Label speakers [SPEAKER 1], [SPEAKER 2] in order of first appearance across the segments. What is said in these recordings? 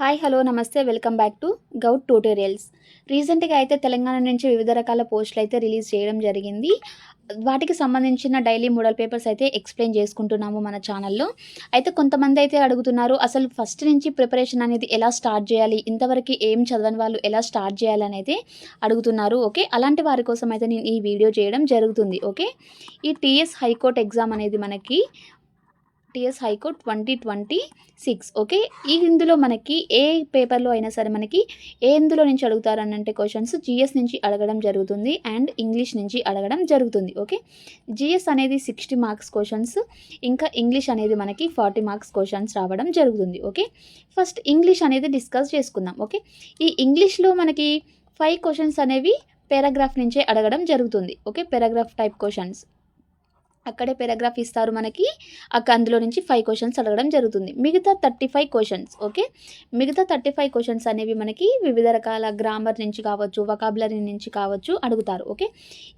[SPEAKER 1] Hi hello నమస్తే welcome back to govt tutorials రీసెంట్గా అయితే తెలంగాణ నుంచి వివిధ రకాల పోస్టులు అయితే రిలీజ్ చేయడం జరిగింది. వాటికి సంబంధించిన డైలీ మోడల్ పేపర్స్ అయితే ఎక్స్ప్లెయిన్ చేసుకుంటున్నాము మన ఛానల్లో అయితే కొంతమంది అయితే అడుగుతున్నారు అసలు ఫస్ట్ నుంచి ప్రిపరేషన్ అనేది ఎలా స్టార్ట్ చేయాలి? ఇంతవరకు ఏం చదవని వాళ్ళు ఎలా స్టార్ట్ చేయాలని అయితే అడుగుతున్నారు ఓకే అలాంటి వారి కోసం అయితే నేను ఈ వీడియో చేయడం జరుగుతుంది ఓకే ఈ టీఎస్ హైకోర్ట్ ఎగ్జామ్ అనేది మనకి TS high court twenty twenty six okay? ఈ ఇందులో మనకి ఏ పేపర్లో అయినా సరే మనకి ఏ ఇందులో నుంచి అడుగుతారని అంటే క్వశ్చన్స్ జిఎస్ నుంచి అడగడం జరుగుతుంది అండ్ ఇంగ్లీష్ నుంచి అడగడం జరుగుతుంది ఓకే? జిఎస్ అనేది సిక్స్టీ మార్క్స్ క్వశ్చన్స్ ఇంకా ఇంగ్లీష్ అనేది మనకి ఫార్టీ మార్క్స్ క్వశ్చన్స్ రావడం జరుగుతుంది ఓకే? ఫస్ట్ ఇంగ్లీష్ అనేది డిస్కస్ చేసుకుందాం ఓకే? ఈ ఇంగ్లీష్లో మనకి ఫైవ్ క్వశ్చన్స్ అనేవి పారాగ్రాఫ్ నుంచే అడగడం జరుగుతుంది ఓకే? Paragraph type questions. అక్కడే పారాగ్రాఫ్ ఇస్తారు మనకి. అక్కడ అందులో నుంచి ఫైవ్ క్వశ్చన్స్ అడగడం జరుగుతుంది. మిగతా థర్టీ ఫైవ్ క్వశ్చన్స్ ఓకే మిగతా థర్టీ ఫైవ్ క్వశ్చన్స్ అనేవి మనకి వివిధ రకాల గ్రామర్ నుంచి కావచ్చు వకాబులరీ నుంచి కావచ్చు అడుగుతారు ఓకే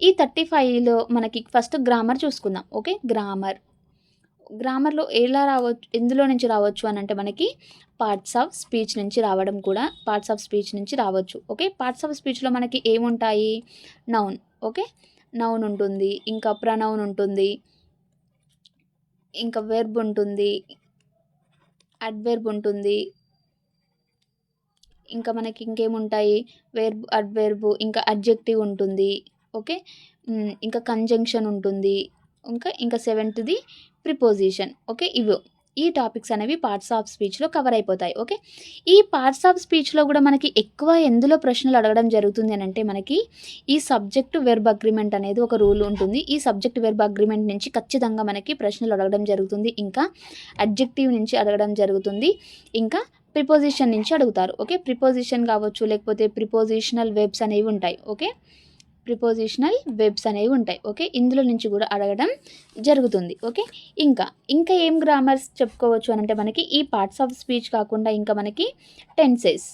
[SPEAKER 1] ఈ థర్టీ ఫైవ్లో మనకి ఫస్ట్ గ్రామర్ చూసుకుందాం ఓకే గ్రామర్ గ్రామర్లో ఎలా రావచ్చు ఎందులో నుంచి రావచ్చు అని అంటే మనకి పార్ట్స్ ఆఫ్ స్పీచ్ నుంచి రావడం కూడా పార్ట్స్ ఆఫ్ స్పీచ్ నుంచి రావచ్చు ఓకే పార్ట్స్ ఆఫ్ స్పీచ్లో మనకి ఏముంటాయి? నౌన్ ఓకే నౌన్ ఉంటుంది ఇంకా ప్రనౌన్ ఉంటుంది ఇంకా వెర్బ్ ఉంటుంది అడ్వెర్బ్ ఉంటుంది ఇంకా మనకి ఇంకేముంటాయి? వెర్బ్ అడ్వెర్బ్ ఇంకా అడ్జెక్టివ్ ఉంటుంది ఓకే ఇంకా కంజంక్షన్ ఉంటుంది ఇంకా ఇంకా సెవెంత్ది ప్రిపోజిషన్ ఓకే ఇవో. ఈ టాపిక్స్ అనేవి పార్ట్స్ ఆఫ్ స్పీచ్లో కవర్ అయిపోతాయి ఓకే ఈ పార్ట్స్ ఆఫ్ స్పీచ్లో కూడా మనకి ఎక్కువ ఎందులో ప్రశ్నలు అడగడం జరుగుతుంది అని అంటే మనకి ఈ సబ్జెక్ట్ వెర్బ్ అగ్రిమెంట్ అనేది ఒక రూల్ ఉంటుంది. ఈ సబ్జెక్ట్ వెర్బ్ అగ్రిమెంట్ నుంచి ఖచ్చితంగా మనకి ప్రశ్నలు అడగడం జరుగుతుంది. ఇంకా అడ్జెక్టివ్ నుంచి అడగడం జరుగుతుంది. ఇంకా ప్రిపోజిషన్ నుంచి అడుగుతారు ఓకే ప్రిపోజిషన్ కావచ్చు లేకపోతే ప్రిపోజిషనల్ వెబ్స్ అనేవి ఉంటాయి ఓకే ప్రిపోజిషనల్ వెబ్స్ అనేవి ఉంటాయి. ఓకే ఇందులో నుంచి కూడా అడగడం జరుగుతుంది. ఓకే ఇంకా ఇంకా ఏం గ్రామర్స్ చెప్పుకోవచ్చు అని అంటే మనకి ఈ పార్ట్స్ ఆఫ్ స్పీచ్ కాకుండా ఇంకా మనకి టెన్సెస్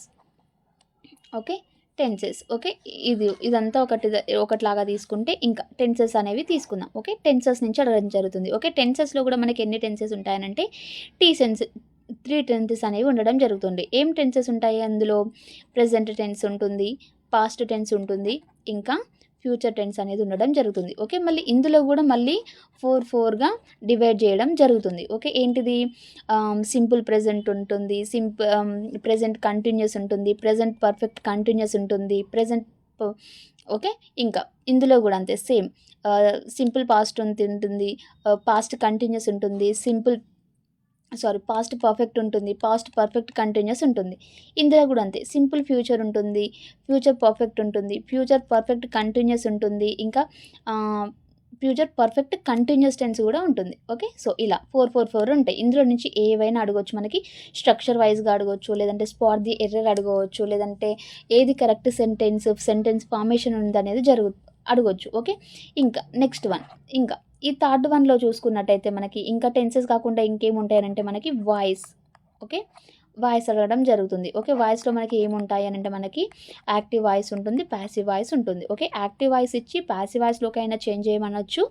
[SPEAKER 1] ఓకే టెన్సెస్ ఓకే ఇది ఇదంతా ఒకటి ఒకటిలాగా తీసుకుంటే ఇంకా టెన్సెస్ అనేవి తీసుకుందాం. ఓకే టెన్సెస్ నుంచి అడగడం జరుగుతుంది. ఓకే టెన్సెస్లో కూడా మనకి ఎన్ని టెన్సెస్ ఉంటాయనంటే టీ సెన్స్ త్రీ టెన్సెస్ అనేవి ఉండడం జరుగుతుంది. ఏం టెన్సెస్ ఉంటాయి? అందులో ప్రజెంట్ టెన్స్ ఉంటుంది పాస్ట్ టెన్స్ ఉంటుంది ఇంకా ఫ్యూచర్ టెన్స్ అనేది ఉండడం జరుగుతుంది. ఓకే? మళ్ళీ ఇందులో కూడా మళ్ళీ ఫోర్ ఫోర్గా డివైడ్ చేయడం జరుగుతుంది. ఓకే? ఏంటిది? సింపుల్ ప్రజెంట్ ఉంటుంది. సింపు ప్రజెంట్ కంటిన్యూస్ ఉంటుంది. ప్రజెంట్ పర్ఫెక్ట్ కంటిన్యూస్ ఉంటుంది. Present okay? ఇంకా ఇందులో కూడా అంతే సేమ్. సింపుల్ పాస్ట్ ఉంటుంది. పాస్ట్ కంటిన్యూస్ ఉంటుంది. సింపుల్ సారీ పాస్ట్ పర్ఫెక్ట్ ఉంటుంది. పాస్ట్ పర్ఫెక్ట్ కంటిన్యూస్ ఉంటుంది. ఇందులో కూడా అంతే. సింపుల్ ఫ్యూచర్ ఉంటుంది. ఫ్యూచర్ పర్ఫెక్ట్ ఉంటుంది. ఫ్యూచర్ పర్ఫెక్ట్ కంటిన్యూస్ ఉంటుంది. ఇంకా ఫ్యూచర్ పర్ఫెక్ట్ కంటిన్యూస్ టెన్స్ కూడా ఉంటుంది. ఓకే సో ఇలా ఫోర్ ఫోర్ ఫోర్ ఉంటాయి. ఇందులో నుంచి ఏవైనా అడగవచ్చు మనకి. స్ట్రక్చర్ వైజ్గా అడగవచ్చు లేదంటే స్పాట్ ది ఎర్రర్ అడగవచ్చు లేదంటే ఏది కరెక్ట్ సెంటెన్స్ సెంటెన్స్ ఫార్మేషన్ ఉంది అనేది జరుగు అడగవచ్చు ఓకే ఇంకా నెక్స్ట్ వన్ ఇంకా ఈ థర్డ్ వన్లో చూసుకున్నట్టయితే మనకి ఇంకా టెన్సెస్ కాకుండా ఇంకేముంటాయనంటే మనకి వాయిస్ ఓకే? వాయిస్ అడగడం జరుగుతుంది. ఓకే? వాయిస్లో మనకి ఏముంటాయి అని అంటే మనకి యాక్టివ్ వాయిస్ ఉంటుంది ప్యాసివ్ వాయిస్ ఉంటుంది. ఓకే? యాక్టివ్ వాయిస్ ఇచ్చి ప్యాసివ్ వాయిస్లోకి అయినా చేంజ్ చేయమనొచ్చు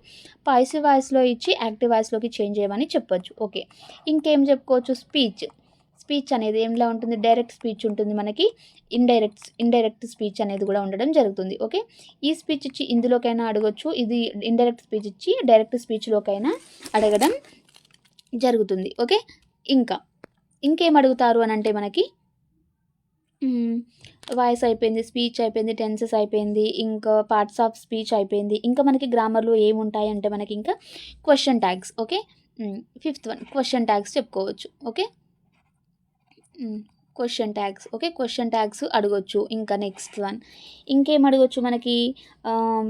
[SPEAKER 1] పాసివ్ వాయిస్లో ఇచ్చి యాక్టివ్ వాయిస్లోకి చేంజ్ చేయమని చెప్పొచ్చు. ఓకే? ఇంకేం చెప్పుకోవచ్చు? స్పీచ్. స్పీచ్ అనేది ఏంలా ఉంటుంది? డైరెక్ట్ స్పీచ్ ఉంటుంది మనకి. ఇండైరెక్ట్ ఇండైరెక్ట్ స్పీచ్ అనేది కూడా ఉండడం జరుగుతుంది. ఓకే? ఈ స్పీచ్ ఇచ్చి ఇందులోకైనా అడగచ్చు. ఇది ఇండైరెక్ట్ స్పీచ్ ఇచ్చి డైరెక్ట్ స్పీచ్లోకైనా అడగడం జరుగుతుంది. ఓకే? ఇంకా. ఇంకేం అడుగుతారు అని అంటే మనకి? వాయిస్ అయిపోయింది స్పీచ్ అయిపోయింది టెన్సెస్ అయిపోయింది ఇంకా పార్ట్స్ ఆఫ్ స్పీచ్ అయిపోయింది. ఇంకా మనకి గ్రామర్లో ఏముంటాయి అంటే మనకి ఇంకా question tags. Okay? Fifth one question tags చెప్పుకోవచ్చు. Okay? Question tags okay question tags అడగొచ్చు. ఇంకా నెక్స్ట్ వన్ ఇంకేం అడగొచ్చు మనకి? Um,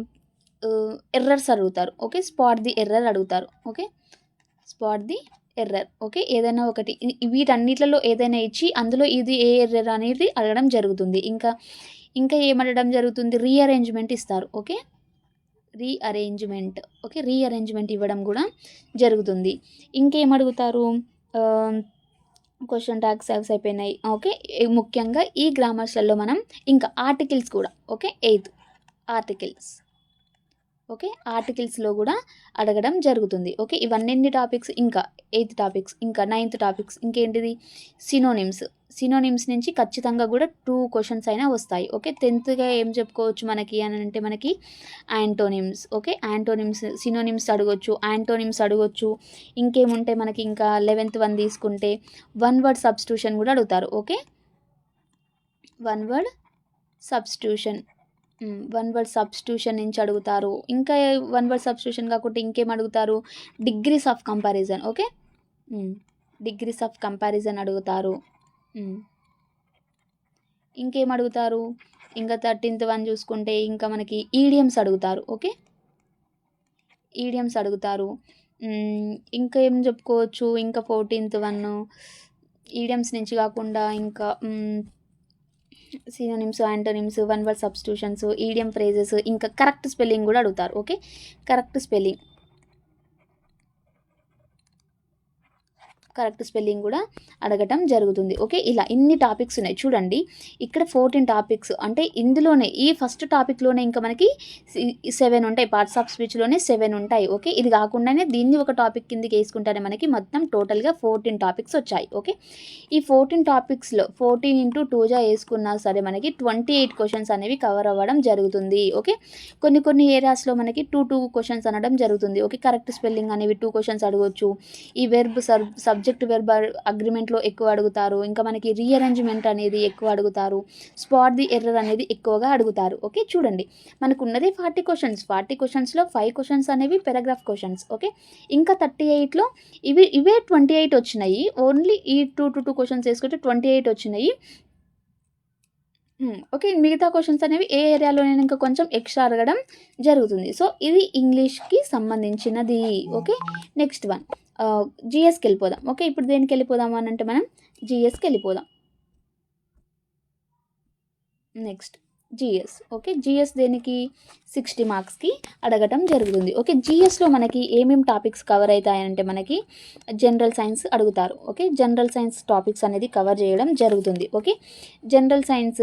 [SPEAKER 1] uh, ఎర్రర్స్ అడుగుతారు. ఓకే స్పాట్ ది ఎర్రర్ అడుగుతారు. Okay spot the error okay ఏదైనా ఒకటి. వీటన్నిటిలో ఏదైనా ఇచ్చి అందులో ఇది ఏ ఎర్రర్ అనేది అడగడం జరుగుతుంది. ఇంకా ఇంకా ఏమడడం జరుగుతుంది? రీఅరేంజ్మెంట్ ఇస్తారు. ఓకే రీఅరేంజ్మెంట్ ఓకే రీఅరేంజ్మెంట్ ఇవ్వడం కూడా జరుగుతుంది. ఇంకేం అడుగుతారు? Um, క్వశ్చన్ ట్యాగ్స్ యాగ్స్ అయిపోయినాయి. ఓకే ముఖ్యంగా ఈ గ్రామర్స్లలో మనం ఇంకా ఆర్టికల్స్ కూడా. Okay eighth articles okay? ఆర్టికల్స్లో కూడా అడగడం జరుగుతుంది. ఓకే? ఇవన్నీ టాపిక్స్? ఇంకా ఎయిత్ టాపిక్స్ ఇంకా నైన్త్ టాపిక్స్ ఇంకేంటిది? సినోనిమ్స్ సినోనిమ్స్ నుంచి ఖచ్చితంగా కూడా టూ క్వశ్చన్స్ అయినా వస్తాయి. ఓకే? టెన్త్గా ఏం చెప్పుకోవచ్చు మనకి అని అంటే మనకి యాంటోనిమ్స్ ఓకే? యాంటోనిమ్స్ సినోనిమ్స్ అడగొచ్చు యాంటోనిమ్స్ అడగొచ్చు. ఇంకేముంటే మనకి ఇంకా లెవెన్త్ వన్ తీసుకుంటే వన్ వర్డ్ సబ్స్టిట్యూషన్ కూడా అడుగుతారు. Okay? One word substitution one word substitution నుంచి అడుగుతారు. ఇంకా వన్ వర్డ్ సబ్స్టిట్యూషన్ కాకుండా ఇంకేం అడుగుతారు? Degrees of comparison okay? Degrees of comparison అడుగుతారు. ఇంకేం అడుగుతారు? ఇంకా థర్టీన్త్ వన్ చూసుకుంటే ఇంకా మనకి ఈడియమ్స్ అడుగుతారు ఓకే? ఈడియమ్స్ అడుగుతారు. ఇంకా ఏం చెప్పుకోవచ్చు? ఇంకా ఫోర్టీన్త్ వన్ ఈడియమ్స్ నుంచి కాకుండా ఇంకా synonyms antonyms one word substitutions idiom phrases ఇంకా కరెక్ట్ స్పెల్లింగ్ కూడా అడుగుతారు okay correct spelling correct spelling కూడా అడగటం జరుగుతుంది. ఓకే ఇలా ఇన్ని టాపిక్స్ ఉన్నాయి. చూడండి ఇక్కడ ఫోర్టీన్ టాపిక్స్ అంటే ఇందులోనే ఈ ఫస్ట్ టాపిక్లోనే ఇంకా మనకి సెవెన్ ఉంటాయి. పార్ట్స్ ఆఫ్ స్పీచ్లోనే సెవెన్ ఉంటాయి. ఓకే ఇది కాకుండానే దీన్ని ఒక టాపిక్ కిందకి వేసుకుంటానే మనకి మొత్తం టోటల్గా ఫోర్టీన్ టాపిక్స్ వచ్చాయి. ఓకే ఈ ఫోర్టీన్ టాపిక్స్లో ఫోర్టీన్ ఇంటూ టూజా వేసుకున్నా సరే మనకి ట్వంటీ ఎయిట్ క్వశ్చన్స్ అనేవి కవర్ అవ్వడం జరుగుతుంది. ఓకే కొన్ని కొన్ని ఏరియాస్లో మనకి టూ టూ క్వశ్చన్స్ అనడం జరుగుతుంది. ఓకే కరెక్ట్ స్పెల్లింగ్ అనేవి టూ క్వశ్చన్స్ అడగవచ్చు ఈ వెర్బ్ సబ్ సబ్జెక్ట్ వెర్బ్ అగ్రిమెంట్లో ఎక్కువ అడుగుతారు. ఇంకా మనకి రీఅరేంజ్మెంట్ అనేది ఎక్కువ అడుగుతారు. స్పాట్ ది ఎర్రర్ అనేది ఎక్కువగా అడుగుతారు. ఓకే చూడండి. మనకు ఉన్నది ఫార్టీ క్వశ్చన్స్ ఫార్టీ క్వశ్చన్స్లో ఫైవ్ క్వశ్చన్స్ అనేవి పారాగ్రాఫ్ క్వశ్చన్స్ ఓకే ఇంకా థర్టీ ఎయిట్లో ఇవి ఇవే ట్వంటీ ఎయిట్ వచ్చినాయి. ఓన్లీ ఈ టూ టు టూ క్వశ్చన్స్ వేసుకుంటే ట్వంటీ ఎయిట్ వచ్చినాయి ఓకే మిగతా క్వశ్చన్స్ అనేవి ఏ ఏరియాలోనైనా ఇంకా కొంచెం ఎక్స్ట్రా అడగడం జరుగుతుంది. సో ఇది ఇంగ్లీష్కి సంబంధించినది. ఓకే నెక్స్ట్ వన్ జిఎస్కి వెళ్ళిపోదాం. ఓకే ఇప్పుడు దేనికి వెళ్ళిపోదాం అని అంటే మనం జిఎస్కి వెళ్ళిపోదాం. Next GS. ఓకే జిఎస్ దేనికి? సిక్స్టీ మార్క్స్కి అడగటం జరుగుతుంది. ఓకే జిఎస్లో మనకి ఏమేమి టాపిక్స్ కవర్ అవుతాయంటే మనకి జనరల్ సైన్స్ అడుగుతారు. ఓకే జనరల్ సైన్స్ టాపిక్స్ అనేది కవర్ చేయడం జరుగుతుంది. Okay general science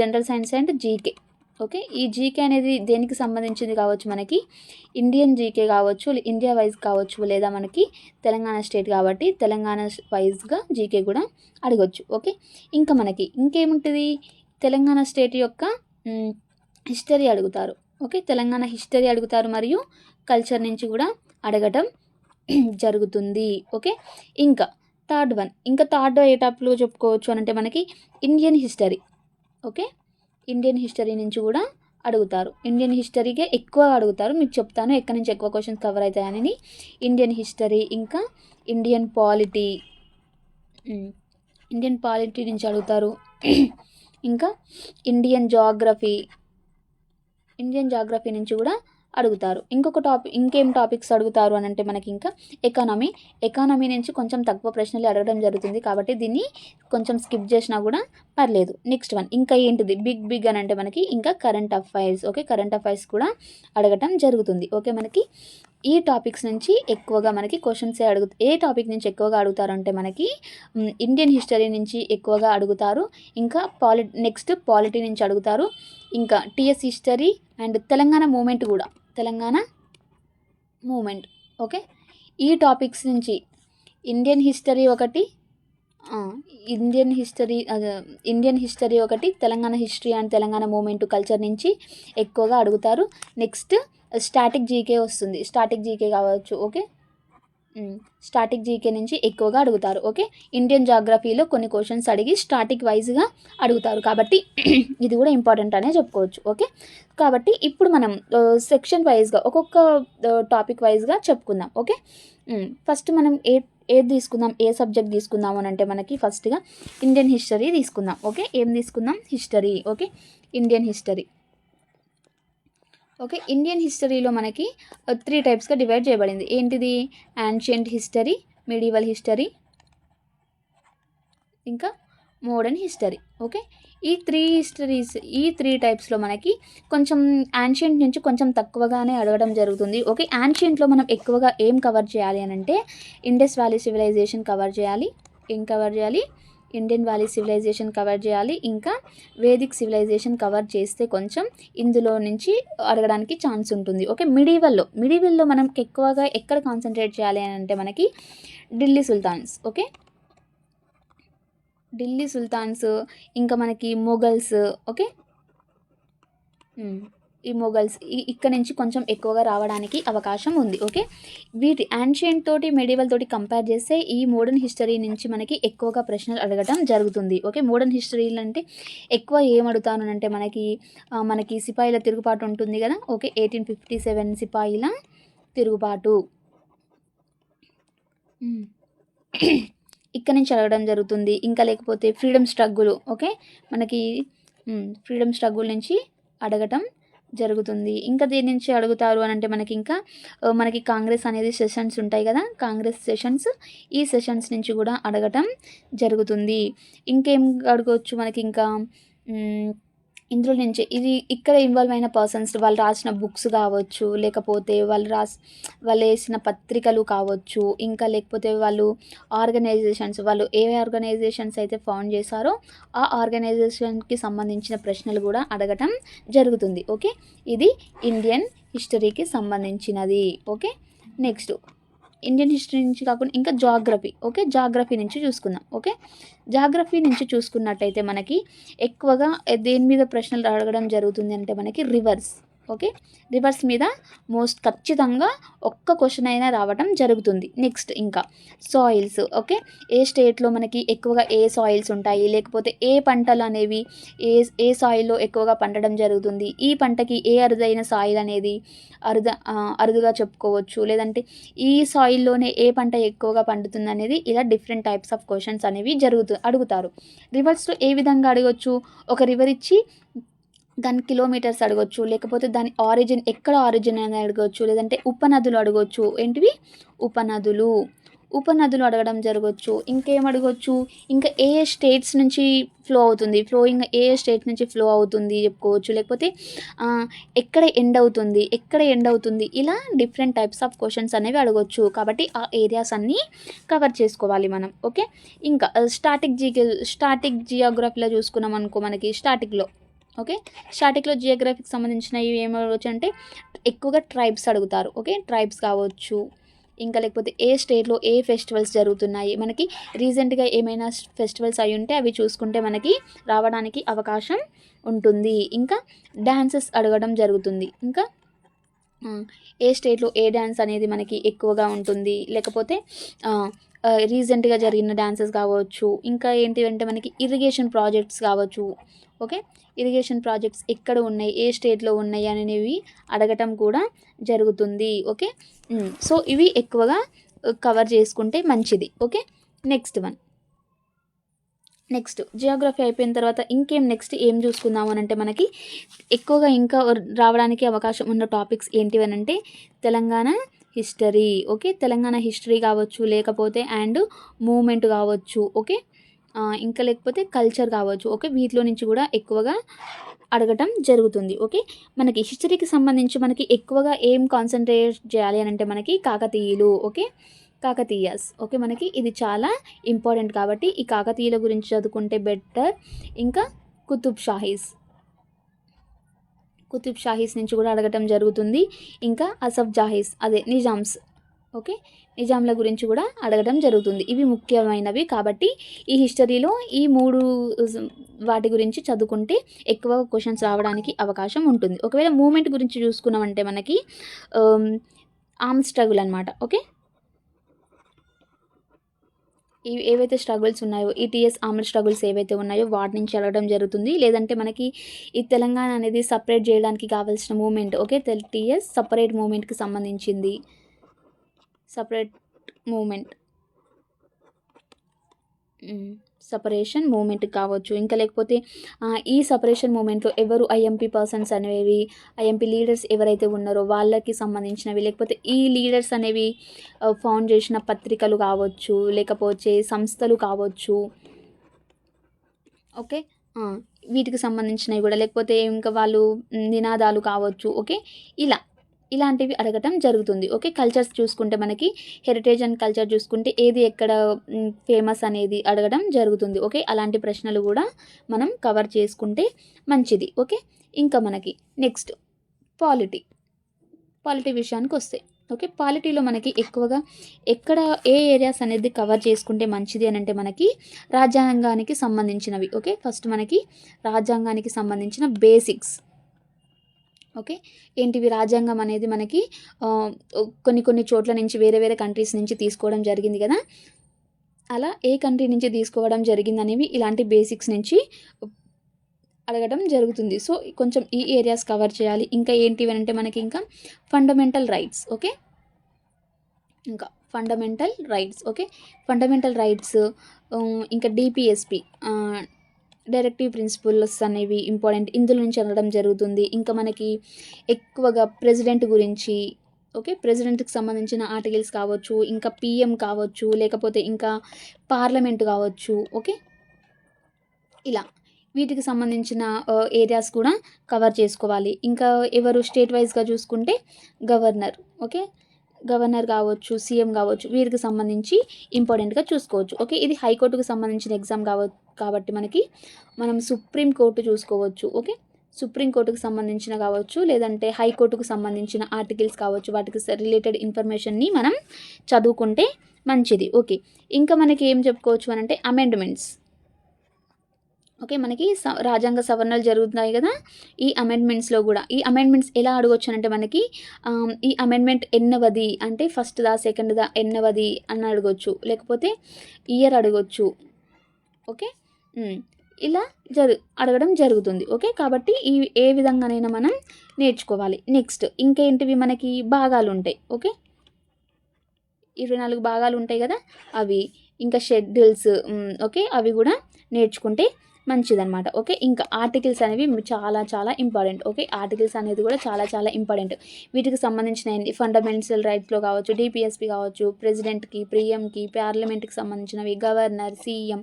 [SPEAKER 1] general science and GK. Okay? ఈ జీకే అనేది దేనికి సంబంధించింది కావచ్చు మనకి? ఇండియన్ జీకే కావచ్చు ఇండియా వైజ్ కావచ్చు లేదా మనకి తెలంగాణ స్టేట్ కాబట్టి తెలంగాణ వైజ్గా జీకే కూడా అడగవచ్చు ఓకే? ఇంకా మనకి ఇంకేముంటుంది? తెలంగాణ స్టేట్ యొక్క హిస్టరీ అడుగుతారు. ఓకే? తెలంగాణ హిస్టరీ అడుగుతారు మరియు కల్చర్ నుంచి కూడా అడగటం జరుగుతుంది. ఓకే? ఇంకా థర్డ్ వన్ ఇంకా థర్డ్ ఏ టాప్లో చెప్పుకోవచ్చు అని అంటే మనకి Indian history okay? Indian history నుంచి కూడా అడుగుతారు. ఇండియన్ హిస్టరీకే ఎక్కువ అడుగుతారు. మీకు చెప్తాను ఎక్కడి నుంచి ఎక్కువ క్వశ్చన్స్ కవర్ అవుతాయని ఇండియన్ హిస్టరీ ఇంకా ఇండియన్ పాలిటీ ఇండియన్ పాలిటీ నుంచి అడుగుతారు. ఇంకా ఇండియన్ జాగ్రఫీ ఇండియన్ జాగ్రఫీ నుంచి కూడా అడుగుతారు. ఇంకొక టాపిక్ ఇంకేం టాపిక్స్ అడుగుతారు అని అంటే మనకి ఇంకా ఎకానమీ. ఎకానమీ నుంచి కొంచెం తక్కువ ప్రశ్నలు అడగడం జరుగుతుంది కాబట్టి దీన్ని కొంచెం స్కిప్ చేసినా కూడా పర్లేదు. Next one. ఇంకా ఏంటిది? బిగ్ బిగ్ అని అంటే మనకి ఇంకా current affairs. Okay? Current affairs కూడా అడగటం జరుగుతుంది. ఓకే? మనకి ఈ టాపిక్స్ నుంచి ఎక్కువగా మనకి క్వశ్చన్స్ అడుగు ఏ టాపిక్ నుంచి ఎక్కువగా అడుగుతారంటే మనకి ఇండియన్ హిస్టరీ నుంచి ఎక్కువగా అడుగుతారు. ఇంకా పాలి నెక్స్ట్ పాలిటీ నుంచి అడుగుతారు. ఇంకా TS history and Telangana movement కూడా. తెలంగాణ మూమెంట్ ఓకే ఈ టాపిక్స్ నుంచి ఇండియన్ హిస్టరీ ఒకటి ఇండియన్ హిస్టరీ అదే, ఇండియన్ హిస్టరీ ఒకటి Telangana history and Telangana movement culture నుంచి ఎక్కువగా అడుగుతారు. నెక్స్ట్ స్టాటిక్ జీకే వస్తుంది. స్టాటిక్ జీకే కావచ్చు ఓకే స్టాటిక్ జీకే నుంచి ఎక్కువగా అడుగుతారు ఓకే ఇండియన్ జాగ్రఫీలో కొన్ని క్వశ్చన్స్ అడిగి స్టాటిక్ వైజ్గా అడుగుతారు. కాబట్టి ఇది కూడా ఇంపార్టెంట్ అనే చెప్పుకోవచ్చు ఓకే కాబట్టి ఇప్పుడు మనం సెక్షన్ వైజ్గా ఒక్కొక్క టాపిక్ వైజ్గా చెప్పుకుందాం ఓకే ఫస్ట్ మనం ఏ ఏది తీసుకుందాం? ఏ సబ్జెక్ట్ తీసుకుందాం అని అంటే మనకి ఫస్ట్గా ఇండియన్ హిస్టరీ తీసుకుందాం. ఓకే? ఏం తీసుకుందాం? History. Okay? Indian history. Okay? Indian హిస్టరీలో మనకి త్రీ టైప్స్గా డివైడ్ చేయబడింది. ఏంటిది? యాన్షియంట్ హిస్టరీ మిడివల్ హిస్టరీ ఇంకా మోడర్న్ హిస్టరీ ఓకే? ఈ త్రీ హిస్టరీస్ ఈ త్రీ టైప్స్లో మనకి కొంచెం యాన్షియంట్ నుంచి కొంచెం తక్కువగానే అడగడం జరుగుతుంది ఓకే? యాన్షియంట్లో మనం ఎక్కువగా ఏం కవర్ చేయాలి అని అంటే ఇండస్ వ్యాలీ సివిలైజేషన్ కవర్ చేయాలి ఏం కవర్ చేయాలి? ఇండియన్ వ్యాలీ సివిలైజేషన్ కవర్ చేయాలి ఇంకా వేదిక్ సివిలైజేషన్ కవర్ చేస్తే కొంచెం ఇందులో నుంచి అడగడానికి ఛాన్స్ ఉంటుంది ఓకే? మిడివల్లో మిడివల్లో మనం ఎక్కువగా ఎక్కడ కాన్సన్ట్రేట్ చేయాలి అని అంటే మనకి Delhi sultans okay? Delhi sultans ఇంకా మనకి మొఘల్స్ ఓకే? ఈ మొఘల్స్ ఇక్కడ నుంచి కొంచెం ఎక్కువగా రావడానికి అవకాశం ఉంది ఓకే? వీటి యాన్షియంట్ తోటి మెడివల్ తోటి కంపేర్ చేస్తే ఈ మోడర్న్ హిస్టరీ నుంచి మనకి ఎక్కువగా ప్రశ్నలు అడగటం జరుగుతుంది ఓకే? మోడర్న్ హిస్టరీలు అంటే ఎక్కువ ఏం అడుగుతాను అంటే మనకి మనకి సిపాయిల తిరుగుబాటు ఉంటుంది కదా ఓకే? ఎయిటీన్ ఫిఫ్టీ సెవెన్ సిపాయిల తిరుగుబాటు. ఇక్కడ నుంచి అడగడం జరుగుతుంది. ఇంకా లేకపోతే ఫ్రీడమ్ స్ట్రగుల్ ఓకే? మనకి ఫ్రీడమ్ స్ట్రగుల్ నుంచి అడగటం జరుగుతుంది. ఇంకా దేని నుంచి అడుగుతారు అని అంటే మనకి ఇంకా మనకి కాంగ్రెస్ అనేది సెషన్స్ ఉంటాయి కదా? కాంగ్రెస్ సెషన్స్ ఈ సెషన్స్ నుంచి కూడా అడగటం జరుగుతుంది. ఇంకేం అడగవచ్చు మనకి ఇంకా? ఇందులో నుంచి ఇది ఇక్కడ ఇన్వాల్వ్ అయిన పర్సన్స్ వాళ్ళు రాసిన బుక్స్ కావచ్చు లేకపోతే వాళ్ళు రాసి వాళ్ళు వేసిన పత్రికలు కావచ్చు ఇంకా లేకపోతే వాళ్ళు ఆర్గనైజేషన్స్ వాళ్ళు ఏ ఆర్గనైజేషన్స్ అయితే ఫౌండ్ చేశారో ఆ ఆర్గనైజేషన్కి సంబంధించిన ప్రశ్నలు కూడా అడగటం జరుగుతుంది. ఓకే? ఇది ఇండియన్ హిస్టరీకి సంబంధించినది. ఓకే? నెక్స్ట్ ఇండియన్ హిస్టరీ నుంచి కాకుండా ఇంకా జాగ్రఫీ ఓకే జాగ్రఫీ నుంచి చూసుకుందాం ఓకే జాగ్రఫీ నుంచి చూసుకున్నట్టయితే మనకి ఎక్కువగా దేని మీద ప్రశ్నలు అడగడం జరుగుతుంది అంటే మనకి రివర్స్ ఓకే? రివర్స్ మీద మోస్ట్ ఖచ్చితంగా ఒక్క క్వశ్చన్ అయినా రావడం జరుగుతుంది. నెక్స్ట్ ఇంకా సాయిల్స్ ఓకే? ఏ స్టేట్లో మనకి ఎక్కువగా ఏ సాయిల్స్ ఉంటాయి? లేకపోతే ఏ పంటలు అనేవి ఏ ఏ సాయిల్లో ఎక్కువగా పండడం జరుగుతుంది? ఈ పంటకి ఏ అరుదైన సాయిల్ అనేది అరుద అరుదుగా చెప్పుకోవచ్చు? లేదంటే ఈ సాయిల్లోనే ఏ పంట ఎక్కువగా పండుతుంది అనేది ఇలా డిఫరెంట్ టైప్స్ ఆఫ్ క్వశ్చన్స్ అనేవి జరుగుతు అడుగుతారు. రివర్స్లో ఏ విధంగా అడగవచ్చు ఒక రివర్ ఇచ్చి దాని కిలోమీటర్స్ అడగవచ్చు లేకపోతే దాని ఆరిజిన్ ఎక్కడ ఆరిజిన్ అని అడగవచ్చు లేదంటే ఉపనదులు అడగవచ్చు ఏంటివి? ఉపనదులు. ఉపనదులు అడగడం జరగవచ్చు ఇంకేం అడగవచ్చు ఇంకా ఏ స్టేట్స్ నుంచి ఫ్లో అవుతుంది? ఫ్లోయింగ్ ఏ స్టేట్ నుంచి ఫ్లో అవుతుంది చెప్పుకోవచ్చు. లేకపోతే ఎక్కడ ఎండ్ అవుతుంది? ఎక్కడ ఎండ్ అవుతుంది? ఇలా డిఫరెంట్ టైప్స్ ఆఫ్ క్వశ్చన్స్ అనేవి అడగవచ్చు కాబట్టి ఆ ఏరియాస్ అన్నీ కవర్ చేసుకోవాలి మనం. ఓకే? ఇంకా స్టాటిక్ జీ స్టాటిక్ జియోగ్రఫీలో చూసుకున్నాం అనుకో మనకి స్టాటిక్లో ఓకే? స్టాటిక్లో జియోగ్రఫీకి సంబంధించినవి ఏమవచ్చు అంటే ఎక్కువగా ట్రైబ్స్ అడుగుతారు. ఓకే? ట్రైబ్స్ కావచ్చు ఇంకా లేకపోతే ఏ స్టేట్లో ఏ ఫెస్టివల్స్ జరుగుతున్నాయి మనకి రీసెంట్గా ఏమైనా ఫెస్టివల్స్ అయి ఉంటే అవి చూసుకుంటే మనకి రావడానికి అవకాశం ఉంటుంది. ఇంకా డ్యాన్సెస్ అడగడం జరుగుతుంది. ఇంకా ఏ స్టేట్లో ఏ డ్యాన్స్ అనేది మనకి ఎక్కువగా ఉంటుంది. లేకపోతే రీసెంట్గా జరిగిన డ్యాన్సెస్ కావచ్చు ఇంకా ఏంటి అంటే మనకి ఇరిగేషన్ ప్రాజెక్ట్స్ కావచ్చు ఓకే ఇరిగేషన్ ప్రాజెక్ట్స్ ఎక్కడ ఉన్నాయి ఏ స్టేట్లో ఉన్నాయి అనేవి అడగటం కూడా జరుగుతుంది ఓకే సో hmm. ఇవి ఎక్కువగా కవర్ చేసుకుంటే మంచిది okay next one next geography అయిపోయిన తర్వాత ఇంకేం నెక్స్ట్ ఏం చూసుకుందాము అని అంటే మనకి ఎక్కువగా ఇంకా రావడానికి అవకాశం ఉన్న టాపిక్స్ ఏంటివనంటే అంటే Telangana history okay? Telangana history కావచ్చు లేకపోతే అండ్ మూమెంట్ కావచ్చు ఓకే? ఇంకా లేకపోతే కల్చర్ కావచ్చు ఓకే? వీటిలో నుంచి కూడా ఎక్కువగా అడగటం జరుగుతుంది ఓకే? మనకి హిస్టరీకి సంబంధించి మనకి ఎక్కువగా ఏం కాన్సన్ట్రేట్ చేయాలి అని అంటే మనకి కాకతీయులు ఓకే? కాకతీయస్ ఓకే? మనకి ఇది చాలా ఇంపార్టెంట్ కాబట్టి ఈ కాకతీయుల గురించి చదువుకుంటే బెటర్ ఇంకా కుతుబ్ షాహీస్ కుతుబ్ షాహీస్ నుంచి కూడా అడగటం జరుగుతుంది. ఇంకా అసఫ్ జాహీస్ అదే నిజామ్స్ ఓకే? నిజాంల గురించి కూడా అడగడం జరుగుతుంది. ఇవి ముఖ్యమైనవి కాబట్టి ఈ హిస్టరీలో ఈ మూడు వాటి గురించి చదువుకుంటే ఎక్కువ క్వశ్చన్స్ రావడానికి అవకాశం ఉంటుంది. ఒకవేళ మూమెంట్ గురించి చూసుకున్నామంటే మనకి ఆమ్ స్ట్రగుల్ అనమాట ఓకే? ఇవి ఏవైతే స్ట్రగుల్స్ ఉన్నాయో ఈటీఎస్ ఆమ్ల స్ట్రగుల్స్ ఏవైతే ఉన్నాయో వాటి నుంచి అడగడం జరుగుతుంది. లేదంటే మనకి ఈ తెలంగాణ అనేది సపరేట్ చేయడానికి కావాల్సిన మూమెంట్ ఓకే టీఎస్ సపరేట్ మూమెంట్కి సంబంధించింది. సపరేట్ మూమెంట్ సపరేషన్ మూమెంట్ కావచ్చు. ఇంకా లేకపోతే ఈ సపరేషన్ మూమెంట్లో ఎవరు ఐఎంపీ పర్సన్స్ అనేవి ఐఎంపీ లీడర్స్ ఎవరైతే ఉన్నారో వాళ్ళకి సంబంధించినవి లేకపోతే ఈ లీడర్స్ అనేవి ఫౌండ్ చేసిన పత్రికలు కావచ్చు లేకపోతే సంస్థలు కావచ్చు. ఓకే? వీటికి సంబంధించినవి కూడా లేకపోతే ఇంకా వాళ్ళు నినాదాలు కావచ్చు. ఓకే? ఇలా. ఇలాంటివి అడగటం జరుగుతుంది. ఓకే? కల్చర్స్ చూసుకుంటే మనకి హెరిటేజ్ అండ్ కల్చర్ చూసుకుంటే ఏది ఎక్కడ ఫేమస్ అనేది అడగడం జరుగుతుంది. ఓకే? అలాంటి ప్రశ్నలు కూడా మనం కవర్ చేసుకుంటే మంచిది. ఓకే? ఇంకా మనకి నెక్స్ట్ పాలిటీ పాలిటీ విషయానికి వస్తే ఓకే? పాలిటీలో మనకి ఎక్కువగా ఎక్కడ ఏ ఏరియాస్ అనేది కవర్ చేసుకుంటే మంచిది అని అంటే మనకి రాజ్యాంగానికి సంబంధించినవి. ఓకే? ఫస్ట్ మనకి రాజ్యాంగానికి సంబంధించిన బేసిక్స్ ఓకే? ఏంటివి రాజ్యాంగం అనేది మనకి కొన్ని కొన్ని చోట్ల నుంచి వేరే వేరే కంట్రీస్ నుంచి తీసుకోవడం జరిగింది కదా? అలా ఏ కంట్రీ నుంచి తీసుకోవడం జరిగింది అనేవి ఇలాంటి బేసిక్స్ నుంచి అడగడం జరుగుతుంది. సో కొంచెం ఈ ఏరియాస్ కవర్ చేయాలి. ఇంకా ఏంటివి అంటే మనకి ఇంకా ఫండమెంటల్ రైట్స్ ఓకే? ఇంకా fundamental rights okay? Fundamental rights ఇంకా డిపిఎస్పి డైరెక్టివ్ ప్రిన్సిపల్స్ అనేవి ఇంపార్టెంట్ ఇందులో నుంచి అనడం జరుగుతుంది. ఇంకా మనకి ఎక్కువగా ప్రెసిడెంట్ గురించి ఓకే ప్రెసిడెంట్కి సంబంధించిన ఆర్టికల్స్ కావచ్చు ఇంకా పిఎం కావచ్చు లేకపోతే ఇంకా పార్లమెంట్ కావచ్చు ఓకే ఇలా వీటికి సంబంధించిన ఏరియాస్ కూడా కవర్ చేసుకోవాలి. ఇంకా ఎవరు స్టేట్ వైజ్గా చూసుకుంటే గవర్నర్ ఓకే గవర్నర్ కావచ్చు సీఎం కావచ్చు వీరికి సంబంధించి ఇంపార్టెంట్గా చూసుకోవచ్చు. ఓకే ఇది హైకోర్టుకు సంబంధించిన ఎగ్జామ్ కావచ్చు కాబట్టి మనకి మనం సుప్రీం కోర్టు చూసుకోవచ్చు ఓకే? సుప్రీంకోర్టుకు సంబంధించిన కావచ్చు లేదంటే హైకోర్టుకు సంబంధించిన ఆర్టికల్స్ కావచ్చు వాటికి రిలేటెడ్ ఇన్ఫర్మేషన్ని మనం చదువుకుంటే మంచిది ఓకే? ఇంకా మనకి ఏం చెప్పుకోవచ్చు అని అంటే అమెండ్మెంట్స్. ఓకే? మనకి స రాజ్యాంగ సవరణలు జరుగుతున్నాయి కదా ఈ అమెండ్మెంట్స్లో కూడా. ఈ అమెండ్మెంట్స్ ఎలా అడగొచ్చు అంటే మనకి ఈ అమెండ్మెంట్ ఎన్నవది అంటే ఫస్ట్ దా సెకండ్ దా ఎన్నవది అని అడగొచ్చు. లేకపోతే ఇయర్ అడగొచ్చు ఓకే? ఇలా జరు అడగడం జరుగుతుంది. ఓకే? కాబట్టి ఈ ఏ విధంగానైనా మనం నేర్చుకోవాలి. నెక్స్ట్ ఇంకేంటివి మనకి భాగాలు ఉంటాయి ఓకే? ఇరవై నాలుగు భాగాలు ఉంటాయి కదా? అవి ఇంకా షెడ్యూల్స్ ఓకే? అవి కూడా నేర్చుకుంటే మంచిదనమాట ఓకే? ఇంకా ఆర్టికల్స్ అనేవి చాలా చాలా ఇంపార్టెంట్ ఓకే? ఆర్టికల్స్ అనేది కూడా చాలా చాలా ఇంపార్టెంట్. వీటికి సంబంధించిన ఫండమెంటల్ రైట్స్లో కావచ్చు డిపిఎస్పి కావచ్చు ప్రెసిడెంట్కి ప్రియంకి పార్లమెంట్కి సంబంధించినవి governor CM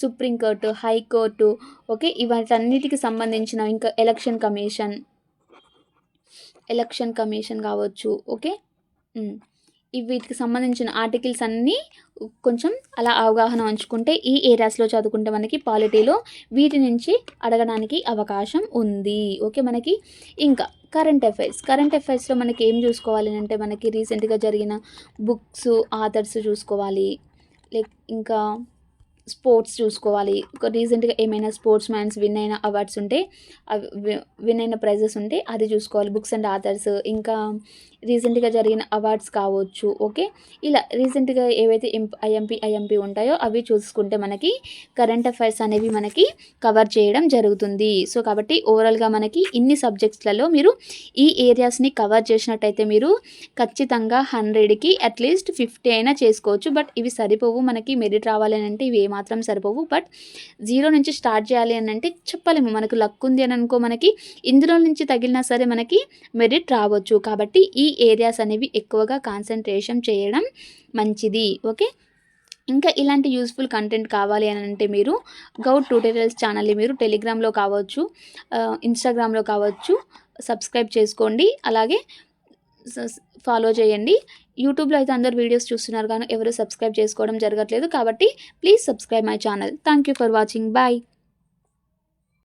[SPEAKER 1] supreme court high court okay? ఇవన్నిటికి సంబంధించిన ఇంకా ఎలక్షన్ కమిషన్ ఎలక్షన్ కమిషన్ కావచ్చు ఓకే? వీటికి సంబంధించిన ఆర్టికల్స్ అన్నీ కొంచెం అలా అవగాహన ఉంచుకుంటే ఈ ఏరియాస్లో చదువుకుంటే మనకి పాలిటీలో వీటి నుంచి అడగడానికి అవకాశం ఉంది. ఓకే మనకి? ఇంకా కరెంట్ అఫైర్స్ కరెంట్ అఫైర్స్లో మనకి ఏం చూసుకోవాలి అంటే మనకి రీసెంట్గా జరిగిన బుక్స్ ఆథర్స్ చూసుకోవాలి. లైక్ ఇంకా స్పోర్ట్స్ చూసుకోవాలి. ఒక రీసెంట్గా ఏమైనా స్పోర్ట్స్ మ్యాన్స్ విన్ అయిన అవార్డ్స్ ఉంటే విన్ అయిన ప్రైజెస్ ఉంటే అది చూసుకోవాలి. బుక్స్ అండ్ ఆథర్స్ ఇంకా రీసెంట్గా జరిగిన అవార్డ్స్ కావచ్చు ఓకే? ఇలా రీసెంట్గా ఏవైతే ఐఎంపీ ఐఎంపీ ఉంటాయో అవి చూసుకుంటే మనకి కరెంట్ అఫైర్స్ అనేవి మనకి కవర్ చేయడం జరుగుతుంది. సో కాబట్టి ఓవరాల్గా మనకి ఇన్ని సబ్జెక్ట్స్లలో మీరు ఈ ఏరియాస్ని కవర్ చేసినట్టయితే మీరు ఖచ్చితంగా హండ్రెడ్కి అట్లీస్ట్ ఫిఫ్టీ అయినా చేసుకోవచ్చు. బట్ ఇవి సరిపోవు మనకి మెరిట్ రావాలి అని అంటే ఇవి ఏమాత్రం సరిపోవు. బట్ జీరో నుంచి స్టార్ట్ చేయాలి అని అంటే చెప్పలేము. మనకు లక్ ఉంది అని అనుకో మనకి ఇందులో నుంచి తగిలినా సరే మనకి మెరిట్ రావచ్చు. కాబట్టి ఈ ఈ ఏరియాస్ అనేవి ఎక్కువగా కాన్సన్ట్రేషన్ చేయడం మంచిది. ఓకే ఇంకా ఇలాంటి యూస్ఫుల్ కంటెంట్ కావాలి అని అంటే మీరు గౌడ్ ట్యూటోరియల్స్ ఛానల్ని మీరు టెలిగ్రామ్లో కావచ్చు ఇన్స్టాగ్రామ్లో కావచ్చు సబ్స్క్రైబ్ చేసుకోండి. అలాగే ఫాలో చేయండి. యూట్యూబ్లో అయితే అందరు వీడియోస్ చూస్తున్నారు కానీ ఎవరు సబ్స్క్రైబ్ చేసుకోవడం జరగట్లేదు కాబట్టి please subscribe my channel thank you for watching bye